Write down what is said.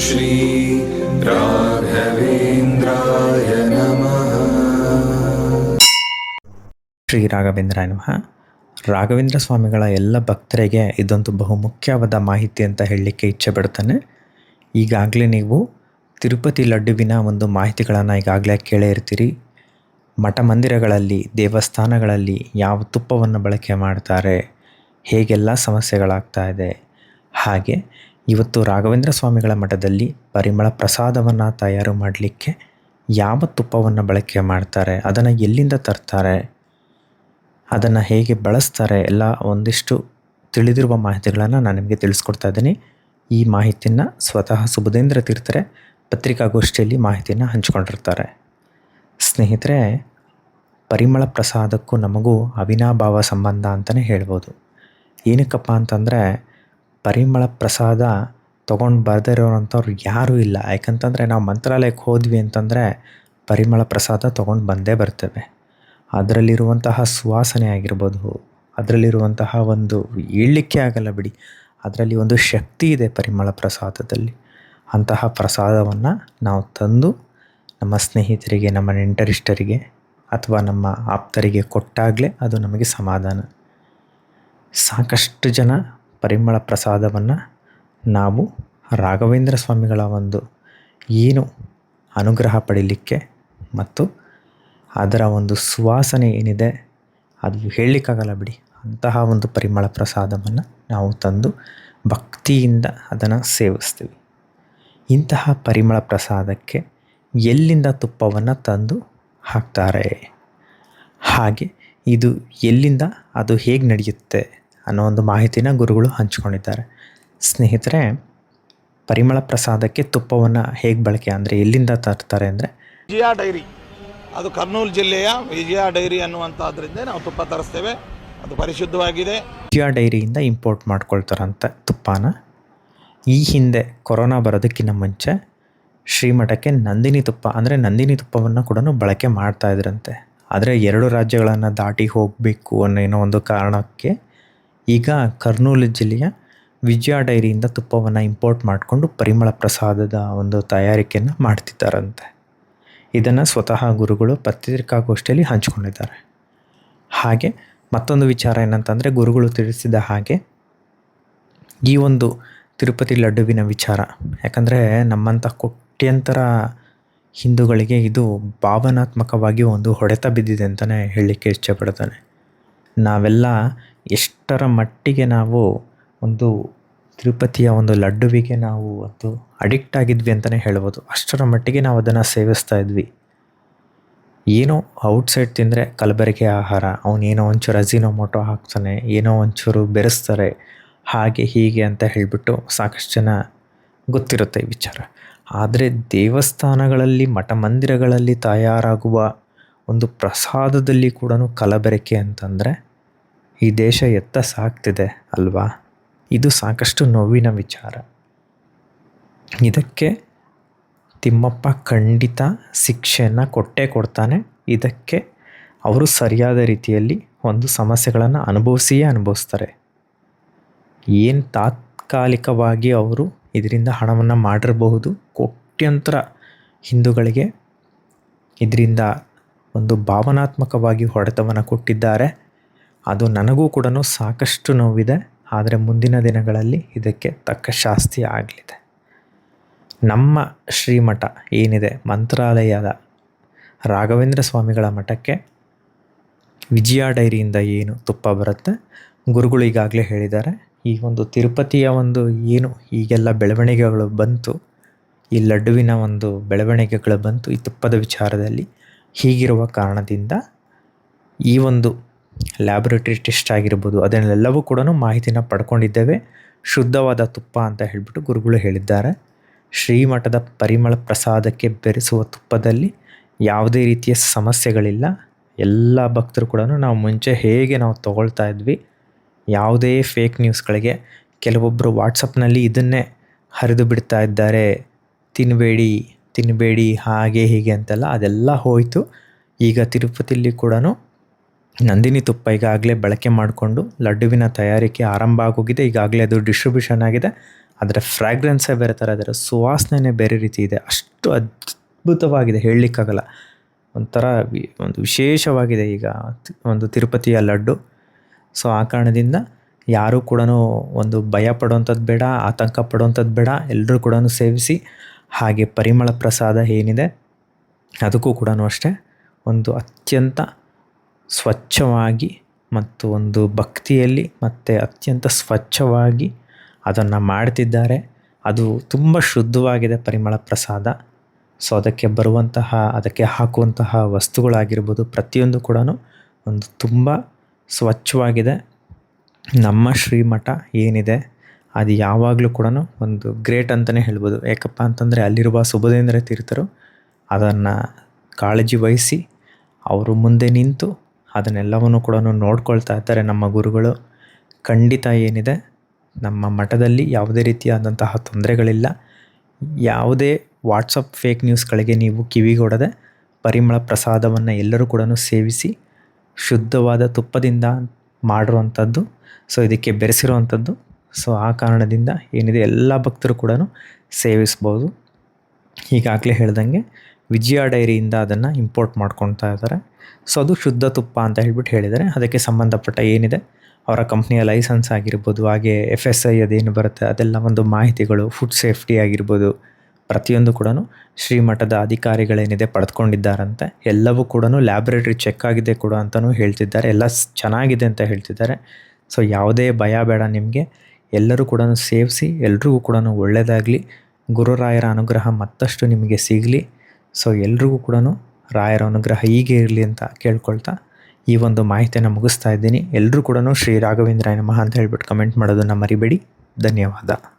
श्री राघवेन्द्राय नमः ಶ್ರೀ ರಾಘವೇಂದ್ರಾಯ ನಮಃ ರಾಘವೇಂದ್ರ ಸ್ವಾಮಿಗಳ ಎಲ್ಲ ಭಕ್ತರಿಗೆ ಇದೊಂದು ಬಹುಮುಖ್ಯವಾದ ಮಾಹಿತಿ ಅಂತ ಹೇಳಲಿಕ್ಕೆ ಇಚ್ಛೆ ಪಡ್ತಾನೆ ಈಗಾಗಲೇ ನೀವು ತಿರುಪತಿ ಲಡ್ಡುವಿನ ಒಂದು ಮಾಹಿತಿಗಳನ್ನು ಈಗಾಗಲೇ ಕೇಳೇ ಇರ್ತೀರಿ ಮಠ ಮಂದಿರಗಳಲ್ಲಿ ದೇವಸ್ಥಾನಗಳಲ್ಲಿ ಯಾವ ತುಪ್ಪವನ್ನು ಬಳಕೆ ಮಾಡ್ತಾರೆ ಹೇಗೆಲ್ಲ ಸಮಸ್ಯೆಗಳಾಗ್ತಾ ಇದೆ ಹಾಗೆ ಇವತ್ತು ರಾಘವೇಂದ್ರ ಸ್ವಾಮಿಗಳ ಮಠದಲ್ಲಿ ಪರಿಮಳ ಪ್ರಸಾದವನ್ನು ತಯಾರು ಮಾಡಲಿಕ್ಕೆ ಯಾವ ತುಪ್ಪವನ್ನು ಬಳಕೆ ಮಾಡ್ತಾರೆ, ಅದನ್ನು ಎಲ್ಲಿಂದ ತರ್ತಾರೆ, ಅದನ್ನು ಹೇಗೆ ಬಳಸ್ತಾರೆ, ಎಲ್ಲ ಒಂದಿಷ್ಟು ತಿಳಿದಿರುವ ಮಾಹಿತಿಗಳನ್ನು ನಾನು ನಿಮಗೆ ತಿಳಿಸ್ಕೊಡ್ತಾ ಇದ್ದೀನಿ. ಈ ಮಾಹಿತಿನ ಸ್ವತಃ ಸುಬುಧೇಂದ್ರ ತೀರ್ಥರೆ ಪತ್ರಿಕಾಗೋಷ್ಠಿಯಲ್ಲಿ ಮಾಹಿತಿಯನ್ನು ಹಂಚಿಕೊಂಡಿರ್ತಾರೆ. ಸ್ನೇಹಿತರೆ, ಪರಿಮಳ ಪ್ರಸಾದಕ್ಕೂ ನಮಗೂ ಅವಿನಾಭಾವ ಸಂಬಂಧ ಅಂತಲೇ ಹೇಳ್ಬೋದು. ಏನಕ್ಕಪ್ಪ ಅಂತಂದರೆ ಪರಿಮಳ ಪ್ರಸಾದ ತೊಗೊಂಡು ಬರ್ದಿರೋರಂಥವ್ರು ಯಾರೂ ಇಲ್ಲ. ಯಾಕಂತಂದರೆ ನಾವು ಮಂತ್ರಾಲಯಕ್ಕೆ ಹೋದ್ವಿ ಅಂತಂದರೆ ಪರಿಮಳ ಪ್ರಸಾದ ತೊಗೊಂಡು ಬಂದೇ ಬರ್ತೇವೆ. ಅದರಲ್ಲಿರುವಂತಹ ಸುವಾಸನೆ ಆಗಿರ್ಬೋದು, ಅದರಲ್ಲಿರುವಂತಹ ಒಂದು ಹೇಳಲಿಕ್ಕೆ ಆಗಲ್ಲ ಬಿಡಿ, ಅದರಲ್ಲಿ ಒಂದು ಶಕ್ತಿ ಇದೆ ಪರಿಮಳ ಪ್ರಸಾದದಲ್ಲಿ. ಅಂತಹ ಪ್ರಸಾದವನ್ನು ನಾವು ತಂದು ನಮ್ಮ ಸ್ನೇಹಿತರಿಗೆ, ನಮ್ಮ ನೆಂಟರಿಷ್ಟರಿಗೆ ಅಥವಾ ನಮ್ಮ ಆಪ್ತರಿಗೆ ಕೊಟ್ಟಾಗಲೇ ಅದು ನಮಗೆ ಸಮಾಧಾನ. ಸಾಕಷ್ಟು ಜನ ಪರಿಮಳ ಪ್ರಸಾದವನ್ನು ನಾವು ರಾಘವೇಂದ್ರ ಸ್ವಾಮಿಗಳ ಒಂದು ಏನು ಅನುಗ್ರಹ ಪಡೀಲಿಕ್ಕೆ ಮತ್ತು ಅದರ ಒಂದು ಸುವಾಸನೆ ಏನಿದೆ ಅದು ಹೇಳಲಿಕ್ಕಾಗಲ್ಲ ಬಿಡಿ. ಅಂತಹ ಒಂದು ಪರಿಮಳ ಪ್ರಸಾದವನ್ನು ನಾವು ತಂದು ಭಕ್ತಿಯಿಂದ ಅದನ್ನು ಸೇವಿಸ್ತೀವಿ. ಇಂತಹ ಪರಿಮಳ ಪ್ರಸಾದಕ್ಕೆ ಎಲ್ಲಿಂದ ತುಪ್ಪವನ್ನು ತಂದು ಹಾಕ್ತಾರೆ? ಹಾಗೆ ಇದು ಎಲ್ಲಿಂದ, ಅದು ಹೇಗೆ ನಡೆಯುತ್ತೆ? ಅನ್ನೋ ಒಂದು ಮಾಹಿತಿನ ಗುರುಗಳು ಹಂಚ್ಕೊಂಡಿದ್ದಾರೆ. ಸ್ನೇಹಿತರೆ ಪರಿಮಳ ಪ್ರಸಾದಕ್ಕೆ ತುಪ್ಪವನ್ನು ಹೇಗೆ ಬಳಕೆ ಅಂದರೆ ಎಲ್ಲಿಂದ ತರ್ತಾರೆ ಅಂದರೆ? ವಿಜಯ ಡೈರಿ. ಅದು ಕರ್ನೂಲ್ ಜಿಲ್ಲೆಯ ವಿಜಯ ಡೈರಿ ಅನ್ನುವಂಥದ್ರಿಂದ ನಾವು ತುಪ್ಪ ತರಿಸ್ತೇವೆ. ಅದು ಪರಿಶುದ್ಧವಾಗಿದೆ. ವಿಜಯ ಡೈರಿಯಿಂದ ಇಂಪೋರ್ಟ್ ಮಾಡ್ಕೊಳ್ತಾರಂತೆ ತುಪ್ಪನ. ಈ ಹಿಂದೆ ಕೊರೋನಾ ಬರೋದಕ್ಕಿಂತ ಮುಂಚೆ ಶ್ರೀಮಠಕ್ಕೆ ನಂದಿನಿ ತುಪ್ಪ ಅಂದರೆ ನಂದಿನಿ ತುಪ್ಪವನ್ನು ಕೂಡ ಬಳಕೆ ಮಾಡ್ತಾ ಇದ್ರಂತೆ. ಆದರೆ ಎರಡು ರಾಜ್ಯಗಳನ್ನು ದಾಟಿ ಹೋಗಬೇಕು ಅನ್ನೋ ಏನೋ ಒಂದು ಕಾರಣಕ್ಕೆ ಈಗ ಕರ್ನೂಲು ಜಿಲ್ಲೆಯ ವಿಜಯ ಡೈರಿಯಿಂದ ತುಪ್ಪವನ್ನು ಇಂಪೋರ್ಟ್ ಮಾಡಿಕೊಂಡು ಪರಿಮಳ ಪ್ರಸಾದದ ಒಂದು ತಯಾರಿಕೆಯನ್ನು ಮಾಡ್ತಿದ್ದಾರಂತೆ. ಇದನ್ನು ಸ್ವತಃ ಗುರುಗಳು ಪತ್ರಿಕಾಗೋಷ್ಠಿಯಲ್ಲಿ ಹಂಚಿಕೊಂಡಿದ್ದಾರೆ. ಹಾಗೆ ಮತ್ತೊಂದು ವಿಚಾರ ಏನಂತಂದರೆ ಗುರುಗಳು ತಿಳಿಸಿದ ಹಾಗೆ ಈ ಒಂದು ತಿರುಪತಿ ಲಡ್ಡುವಿನ ವಿಚಾರ. ಯಾಕಂದರೆ ನಮ್ಮಂಥ ಕೋಟ್ಯಂತರ ಹಿಂದೂಗಳಿಗೆ ಇದು ಭಾವನಾತ್ಮಕವಾಗಿ ಒಂದು ಹೊಡೆತ ಬಿದ್ದಿದೆ ಅಂತಲೇ ಹೇಳಲಿಕ್ಕೆ ಇಷ್ಟಪಡ್ತಾನೆ ನಾವೆಲ್ಲ ಎಷ್ಟರ ಮಟ್ಟಿಗೆ ನಾವು ಒಂದು ತಿರುಪತಿಯ ಒಂದು ಲಡ್ಡುವಿಗೆ ನಾವು ಅದು ಅಡಿಕ್ಟ್ ಆಗಿದ್ವಿ ಅಂತಲೇ ಹೇಳ್ಬೋದು. ಅಷ್ಟರ ಮಟ್ಟಿಗೆ ನಾವು ಅದನ್ನು ಸೇವಿಸ್ತಾ ಇದ್ವಿ. ಏನೋ ಔಟ್ಸೈಡ್ ತಿಂದರೆ ಕಲಬೆರಕೆ ಆಹಾರ ಅವನೇನೋ ಒಂಚೂರು ಅಜಿನೋಮೋಟೊ ಹಾಕ್ತಾನೆ, ಏನೋ ಒಂಚೂರು ಬೆರೆಸ್ತಾರೆ, ಹಾಗೆ ಹೀಗೆ ಅಂತ ಹೇಳಿಬಿಟ್ಟು ಸಾಕಷ್ಟು ಜನ ಗೊತ್ತಿರುತ್ತೆ ಈ ವಿಚಾರ. ಆದರೆ ದೇವಸ್ಥಾನಗಳಲ್ಲಿ ಮಠ ಮಂದಿರಗಳಲ್ಲಿ ತಯಾರಾಗುವ ಒಂದು ಪ್ರಸಾದದಲ್ಲಿ ಕೂಡ ಕಲಬೆರಕೆ ಅಂತಂದರೆ ಈ ದೇಶ ಎತ್ತ ಸಾಗ್ತಿದೆ ಅಲ್ವಾ? ಇದು ಸಾಕಷ್ಟು ನೋವಿನ ವಿಚಾರ. ಇದಕ್ಕೆ ತಿಮ್ಮಪ್ಪ ಖಂಡಿತ ಶಿಕ್ಷೆಯನ್ನು ಕೊಟ್ಟೇ ಕೊಡ್ತಾನೆ. ಇದಕ್ಕೆ ಅವರು ಸರಿಯಾದ ರೀತಿಯಲ್ಲಿ ಒಂದು ಸಮಸ್ಯೆಗಳನ್ನು ಅನುಭವಿಸಿಯೇ ಅನುಭವಿಸ್ತಾರೆ. ಏನು ತಾತ್ಕಾಲಿಕವಾಗಿ ಅವರು ಇದರಿಂದ ಹಣವನ್ನು ಮಾಡಿರಬಹುದು? ಕೋಟ್ಯಂತರ ಹಿಂದೂಗಳಿಗೆ ಇದರಿಂದ ಒಂದು ಭಾವನಾತ್ಮಕವಾಗಿ ಹೊಡೆತವನ್ನು ಕೊಟ್ಟಿದ್ದಾರೆ. ಅದು ನನಗೂ ಕೂಡ ಸಾಕಷ್ಟು ನೋವಿದೆ, ಆದರೆ ಮುಂದಿನ ದಿನಗಳಲ್ಲಿ ಇದಕ್ಕೆ ತಕ್ಕ ಶಾಸ್ತಿ ಆಗಲಿದೆ. ನಮ್ಮ ಶ್ರೀಮಠ ಏನಿದೆ? ಮಂತ್ರಾಲಯದ ರಾಘವೇಂದ್ರ ಸ್ವಾಮಿಗಳ ಮಠಕ್ಕೆ ವಿಜಯ ಡೈರಿಯಿಂದ ಏನು ತುಪ್ಪ ಬರುತ್ತೆ? ಗುರುಗಳು ಈಗಾಗಲೇ ಹೇಳಿದ್ದಾರೆ. ಈ ಒಂದು ತಿರುಪತಿಯ ಒಂದು ಏನು ಈಗೆಲ್ಲ ಬೆಳವಣಿಗೆಗಳು ಬಂತು, ಈ ಲಡ್ಡುವಿನ ಒಂದು ಬೆಳವಣಿಗೆಗಳು ಬಂತು ಈ ತುಪ್ಪದ ವಿಚಾರದಲ್ಲಿ ಹೀಗಿರುವ ಕಾರಣದಿಂದ ಈ ಒಂದು ಲ್ಯಾಬೊರೇಟರಿ ಟೆಸ್ಟ್ ಆಗಿರ್ಬೋದು ಅದನ್ನೆಲ್ಲವೂ ಕೂಡ ಮಾಹಿತಿನ ಪಡ್ಕೊಂಡಿದ್ದೇವೆ. ಶುದ್ಧವಾದ ತುಪ್ಪ ಅಂತ ಹೇಳಿಬಿಟ್ಟು ಗುರುಗಳು ಹೇಳಿದ್ದಾರೆ. ಶ್ರೀಮಠದ ಪರಿಮಳ ಪ್ರಸಾದಕ್ಕೆ ಬೆರೆಸುವ ತುಪ್ಪದಲ್ಲಿ ಯಾವುದೇ ರೀತಿಯ ಸಮಸ್ಯೆಗಳಿಲ್ಲ. ಎಲ್ಲ ಭಕ್ತರು ಕೂಡ ನಾವು ಮುಂಚೆ ಹೇಗೆ ನಾವು ತಗೊಳ್ತಾ ಇದ್ವಿ, ಯಾವುದೇ ಫೇಕ್ ನ್ಯೂಸ್ಗಳಿಗೆ ಕೆಲವೊಬ್ಬರು ವಾಟ್ಸಪ್ನಲ್ಲಿ ಇದನ್ನೇ ಹರಿದು ಬಿಡ್ತಾ ಇದ್ದಾರೆ. ತಿನ್ನಬೇಡಿ ತಿನ್ನಬೇಡಿ ಹಾಗೆ ಹೀಗೆ ಅಂತೆಲ್ಲ ಅದೆಲ್ಲ ಹೋಯಿತು. ಈಗ ತಿರುಪತಿಯಲ್ಲಿ ಕೂಡ ನಂದಿನಿ ತುಪ್ಪ ಈಗಾಗಲೇ ಬಳಕೆ ಮಾಡಿಕೊಂಡು ಲಡ್ಡುವಿನ ತಯಾರಿಕೆ ಆರಂಭ ಆಗೋಗಿದೆ. ಈಗಾಗಲೇ ಅದು ಡಿಸ್ಟ್ರಿಬ್ಯೂಷನ್ ಆಗಿದೆ. ಅದರ ಫ್ರ್ಯಾಗ್ರೆನ್ಸೇ ಬೇರೆ ಥರ ಅದರ ಸುವಾಸನೆನೇ ಬೇರೆ ರೀತಿ ಇದೆ. ಅಷ್ಟು ಅದ್ಭುತವಾಗಿದೆ. ಹೇಳಲಿಕ್ಕಾಗಲ್ಲ. ಒಂಥರ ಒಂದು ವಿಶೇಷವಾಗಿದೆ ಈಗ ಒಂದು ತಿರುಪತಿಯ ಲಡ್ಡು. ಸೊ ಆ ಕಾರಣದಿಂದ ಯಾರೂ ಕೂಡ ಒಂದು ಭಯ ಪಡುವಂಥದ್ದು ಬೇಡ, ಆತಂಕ ಪಡುವಂಥದ್ದು ಬೇಡ. ಎಲ್ಲರೂ ಕೂಡ ಸೇವಿಸಿ, ಹಾಗೆ ಪರಿಮಳ ಪ್ರಸಾದ ಏನಿದೆ, ಅದಕ್ಕೂ ಕೂಡ ಅಷ್ಟೇ ಒಂದು ಅತ್ಯಂತ ಸ್ವಚ್ಛವಾಗಿ ಮತ್ತು ಒಂದು ಭಕ್ತಿಯಲ್ಲಿ ಮತ್ತು ಅತ್ಯಂತ ಸ್ವಚ್ಛವಾಗಿ ಅದನ್ನು ಮಾಡ್ತಿದ್ದಾರೆ. ಅದು ತುಂಬ ಶುದ್ಧವಾಗಿದೆ ಪರಿಮಳ ಪ್ರಸಾದ. ಸೊ, ಅದಕ್ಕೆ ಬರುವಂತಹ, ಅದಕ್ಕೆ ಹಾಕುವಂತಹ ವಸ್ತುಗಳಾಗಿರ್ಬೋದು ಪ್ರತಿಯೊಂದು ಕೂಡ ಒಂದು ತುಂಬ ಸ್ವಚ್ಛವಾಗಿದೆ. ನಮ್ಮ ಶ್ರೀಮಠ ಏನಿದೆ, ಅದು ಯಾವಾಗಲೂ ಕೂಡ ಒಂದು ಗ್ರೇಟ್ ಅಂತಲೇ ಹೇಳ್ಬೋದು. ಯಾಕಪ್ಪ ಅಂತಂದರೆ ಅಲ್ಲಿರುವ ಸುಬುಧೇಂದ್ರ ತೀರ್ಥರು ಅದನ್ನು ಕಾಳಜಿ ವಹಿಸಿ ಅವರು ಮುಂದೆ ನಿಂತು ಅದನ್ನೆಲ್ಲವನ್ನು ಕೂಡ ನೋಡ್ಕೊಳ್ತಾ ಇದ್ದಾರೆ ನಮ್ಮ ಗುರುಗಳು. ಖಂಡಿತ ಏನಿದೆ, ನಮ್ಮ ಮಠದಲ್ಲಿ ಯಾವುದೇ ರೀತಿಯಾದಂತಹ ತೊಂದರೆಗಳಿಲ್ಲ. ಯಾವುದೇ ವಾಟ್ಸಪ್ ಫೇಕ್ ನ್ಯೂಸ್ಗಳಿಗೆ ನೀವು ಕಿವಿಗೊಡದೆ ಪರಿಮಳ ಪ್ರಸಾದವನ್ನು ಎಲ್ಲರೂ ಕೂಡ ಸೇವಿಸಿ, ಶುದ್ಧವಾದ ತುಪ್ಪದಿಂದ ಮಾಡಿರುವಂಥದ್ದು, ಸೊ ಇದಕ್ಕೆ ಬೆರೆಸಿರುವಂಥದ್ದು, ಸೊ ಆ ಕಾರಣದಿಂದ ಏನಿದೆ, ಎಲ್ಲ ಭಕ್ತರು ಕೂಡ ಸೇವಿಸ್ಬೋದು. ಈಗಾಗಲೇ ಹೇಳ್ದಂಗೆ ವಿಜಯ ಡೈರಿಯಿಂದ ಅದನ್ನು ಇಂಪೋರ್ಟ್ ಮಾಡ್ಕೊತಾ ಇದ್ದಾರೆ. ಸೊ ಅದು ಶುದ್ಧ ತುಪ್ಪ ಅಂತ ಹೇಳ್ಬಿಟ್ಟು ಹೇಳಿದ್ದಾರೆ. ಅದಕ್ಕೆ ಸಂಬಂಧಪಟ್ಟ ಏನಿದೆ? ಅವರ ಕಂಪ್ನಿಯ ಲೈಸೆನ್ಸ್ ಆಗಿರ್ಬೋದು, ಹಾಗೆ ಎಫ್ ಎಸ್ ಐ ಅದೇನು ಬರುತ್ತೆ, ಅದೆಲ್ಲ ಒಂದು ಮಾಹಿತಿಗಳು ಫುಡ್ ಸೇಫ್ಟಿ ಆಗಿರ್ಬೋದು, ಪ್ರತಿಯೊಂದು ಕೂಡ ಶ್ರೀಮಠದ ಅಧಿಕಾರಿಗಳೇನಿದೆ ಪಡೆದುಕೊಂಡಿದ್ದಾರಂತೆ, ಎಲ್ಲವೂ ಕೂಡ ಲ್ಯಾಬ್ರೇಟ್ರಿ ಚೆಕ್ ಆಗಿದೆ ಕೂಡ ಅಂತಲೂ ಹೇಳ್ತಿದ್ದಾರೆ. ಎಲ್ಲ ಚೆನ್ನಾಗಿದೆ ಅಂತ ಹೇಳ್ತಿದ್ದಾರೆ. ಸೊ ಯಾವುದೇ ಭಯ ಬೇಡ ನಿಮಗೆ. ಎಲ್ಲರೂ ಕೂಡ ಸೇವಿಸಿ, ಎಲ್ರಿಗೂ ಕೂಡ ಒಳ್ಳೆಯದಾಗಲಿ ಗುರುರಾಯರ ಅನುಗ್ರಹ ಮತ್ತಷ್ಟು ನಿಮಗೆ ಸಿಗಲಿ. ಸೊ ಎಲ್ರಿಗೂ ಕೂಡ ರಾಯರ ಅನುಗ್ರಹ ಹೀಗೆ ಇರಲಿ ಅಂತ ಕೇಳ್ಕೊಳ್ತಾ ಈ ಒಂದು ಮಾಹಿತಿಯನ್ನು ಮುಗಿಸ್ತಾ ಇದ್ದೀನಿ. ಎಲ್ಲರೂ ಕೂಡ ಶ್ರೀ ರಾಘವೇಂದ್ರಾಯ ನಮಃ ಅಂತ ಹೇಳ್ಬಿಟ್ಟು ಕಮೆಂಟ್ ಮಾಡೋದನ್ನು ಮರಿಬೇಡಿ. ಧನ್ಯವಾದ.